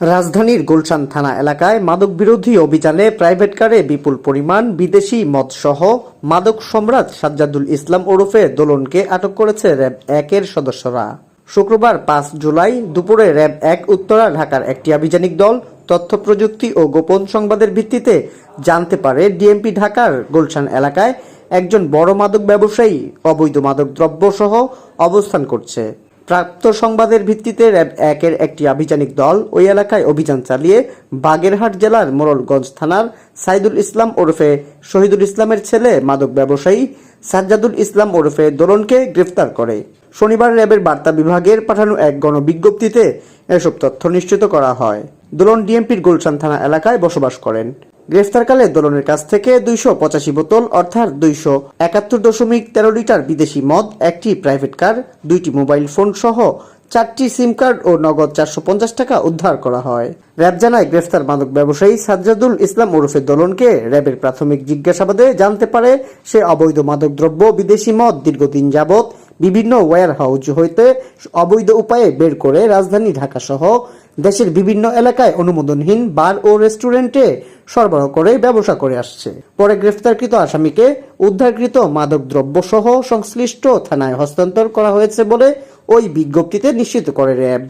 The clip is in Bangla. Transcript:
রাজধানীর গুলশান থানা এলাকায় মাদক বিরোধী অভিযানে প্রাইভেট কারে বিপুল পরিমাণ বিদেশি মদসহ মাদক সম্রাট সাজ্জাদুল ইসলাম ওরফে দোলনকে আটক করেছে র্যাব একের সদস্যরা। শুক্রবার পাঁচ জুলাই দুপুরে র্যাব এক উত্তরা ঢাকার একটি আভিযানিক দল তথ্য প্রযুক্তি ও গোপন সংবাদের ভিত্তিতে জানতে পারে ডিএমপি ঢাকার গুলশান এলাকায় একজন বড় মাদক ব্যবসায়ী অবৈধ মাদক দ্রব্য সহ অবস্থান করছে। প্রাপ্ত সংবাদের ভিত্তিতে র্যাব একের একটি আভিযানিক দল ওই এলাকায় অভিযান চালিয়ে বাগেরহাট জেলার মোরলগঞ্জ থানার সাইদুল ইসলাম ওরফে শহীদুল ইসলামের ছেলে, মাদক ব্যবসায়ী সাজ্জাদুল ইসলাম ওরফে দোলনকে গ্রেফতার করে। শনিবার র্যাবের বার্তা বিভাগের পাঠানো এক গণবিজ্ঞপ্তিতে এসব তথ্য নিশ্চিত করা হয়। দোলন ডিএমপির গুলশান থানা এলাকায় বসবাস করেন। গ্রেফতারকালে দোলনের কাছ থেকে দুইশো পঁচাশি বোতল, অর্থাৎ দুইশো একাত্তর দশমিক তেরো লিটার বিদেশি মদ, একটি প্রাইভেট কার, দুইটি মোবাইল ফোন সহ চারটি সিম কার্ড ও নগদ চারশো পঞ্চাশ টাকা উদ্ধার করা হয়। র্যাব জানায়, গ্রেফতার মাদক ব্যবসায়ী সাজ্জাদুল ইসলাম ওরফে দোলনকে র্যাবের প্রাথমিক জিজ্ঞাসাবাদে জানতে পারে, সে অবৈধ মাদকদ্রব্য, বিদেশি মদ দীর্ঘদিন যাবৎ বিভিন্ন ওয়্যার হাউস হইতে অবৈধ উপায়ে বের করে রাজধানী ঢাকা সহ দেশের বিভিন্ন এলাকায় অনুমোদনহীন বার ও রেস্টুরেন্টে সরবরাহ করে ব্যবসা করে আসছে। পরে গ্রেফতারকৃত আসামিকে উদ্ধারকৃত মাদক দ্রব্য সহ সংশ্লিষ্ট থানায় হস্তান্তর করা হয়েছে বলে ওই বিজ্ঞপ্তিতে নিশ্চিত করে র্যাব।